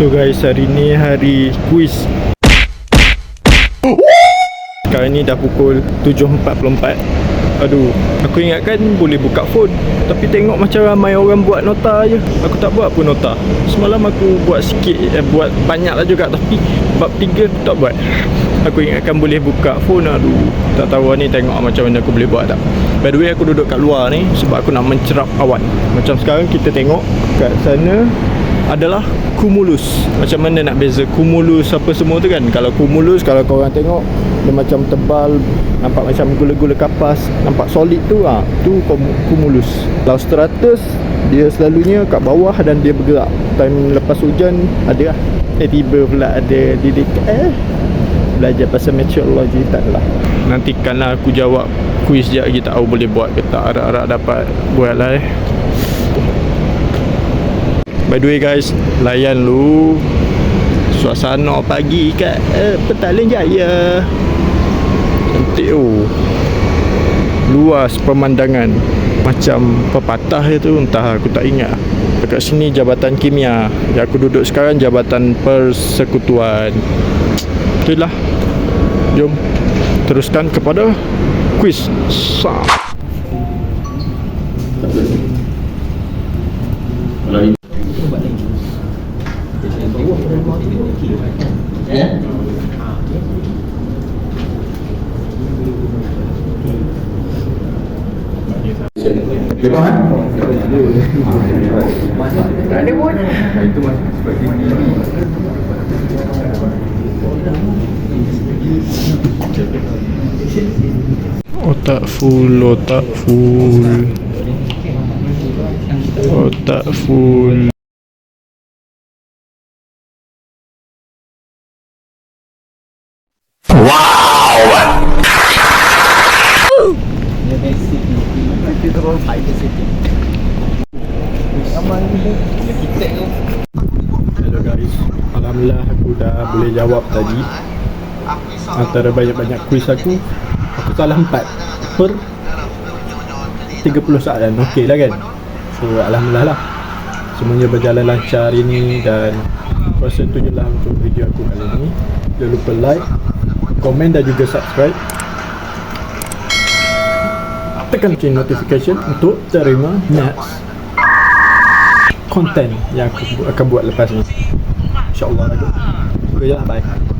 So guys, hari ni hari quiz Sekarang ni dah pukul 7.44 Aduh, aku ingatkan boleh buka phone. Tapi tengok macam ramai orang buat nota je. Aku tak buat pun nota. Semalam aku buat sikit, eh, buat banyak lah juga. Tapi bab 3 aku tak buat. Aku ingatkan boleh buka phone Aduh, tak tahu ni tengok macam mana aku boleh buat tak. By the way aku duduk kat luar ni Sebab aku nak mencerap awan. Macam sekarang kita tengok kat sana adalah cumulus. Macam mana nak beza cumulus apa semua tu kan? Kalau cumulus kalau korang tengok Dia macam tebal Nampak macam gula-gula kapas Nampak solid tu ah Tu cum- cumulus. Kalau stratus Dia selalunya kat bawah dan dia bergerak. Time lepas hujan ada lah. Eh tiba pula ada didik Eh Belajar pasal meteorologi tak lah Nantikanlah aku jawab Quiz sekejap lagi tak tahu boleh buat ke tak. Harap-harap dapat buat lah eh By the way guys, layan lu suasana pagi kat uh, Petaling Jaya. Cantik oh. Luas pemandangan macam pepatah itu entah aku tak ingat. Dekat sini Jabatan Kimia. Yang aku duduk sekarang Jabatan Persekutuan. Itulah. Jom teruskan kepada quiz. Memang kan? Otak full, otak full. Otak full. Hello guys. Alhamdulillah aku dah boleh jawab tadi. Antara banyak-banyak quiz aku Aku salah 4 Per 30 soalan Okey lah kan? So Alhamdulillah lah. Semuanya berjalan lancar hari ni Dan Aku rasa tu je lah untuk video aku kali ni. Jangan lupa like Komen dan juga subscribe. Tekan lonceng notification Untuk terima next Konten yang aku akan buat lepas ni. InsyaAllah. Lah Okay lah bye